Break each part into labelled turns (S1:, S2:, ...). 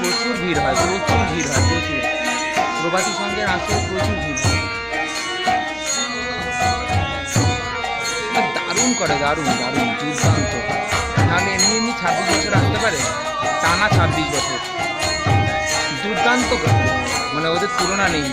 S1: প্রচুর ভিড় হয় প্রচুর ভিড় হয় প্রচুর। প্রভাতী সঙ্গের আসলে প্রচুর ভিড় হয়। করে, দারুণ দারুণ, দুর্দান্ত। নাহলে এমনি এমনি ছাব্বিশ বছর আসতে পারে? টানা ছাব্বিশ বছর। দুর্দান্ত মানে ওদের তুলনা নেই।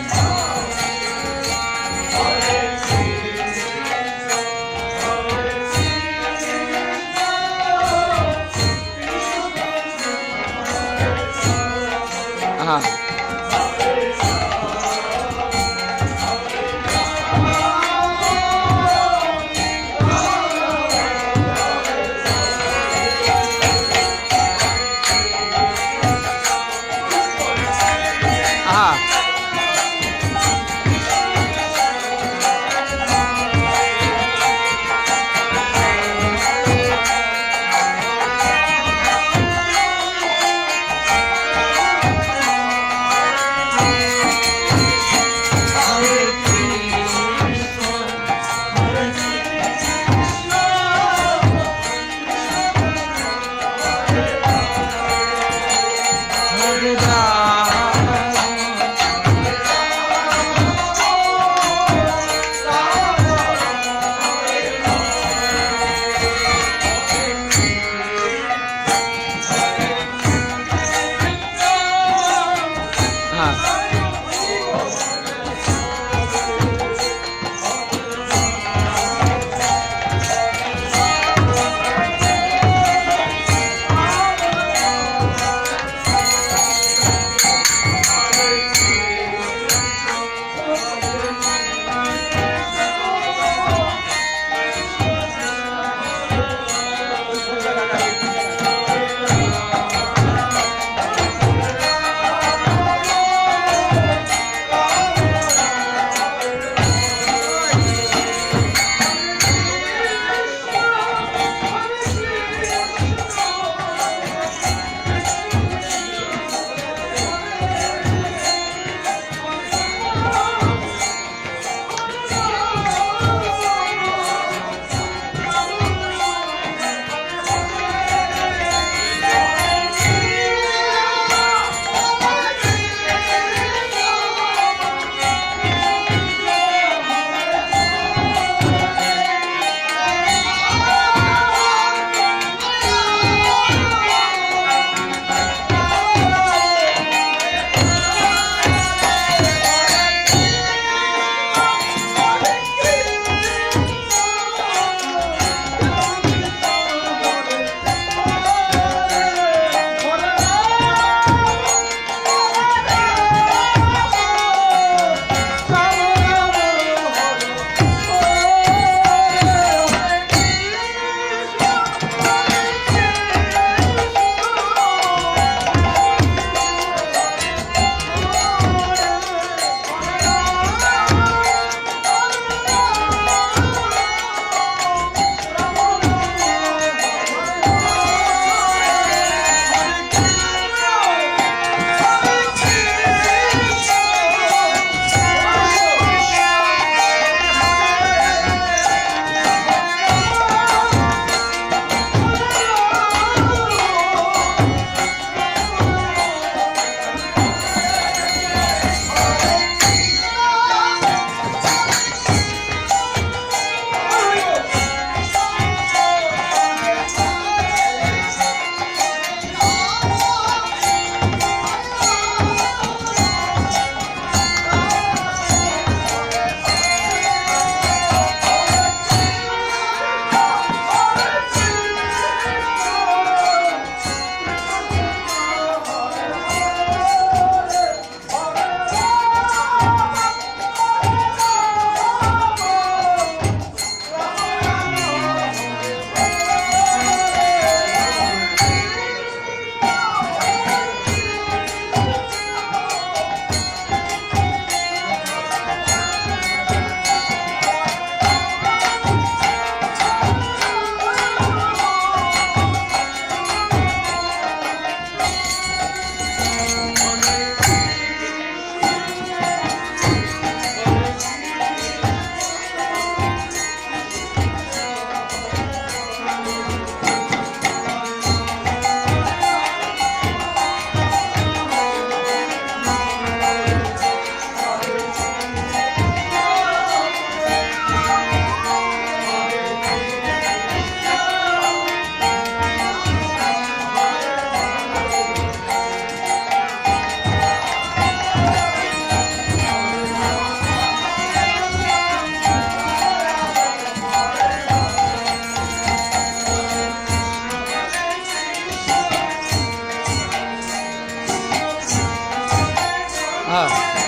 S1: 嗯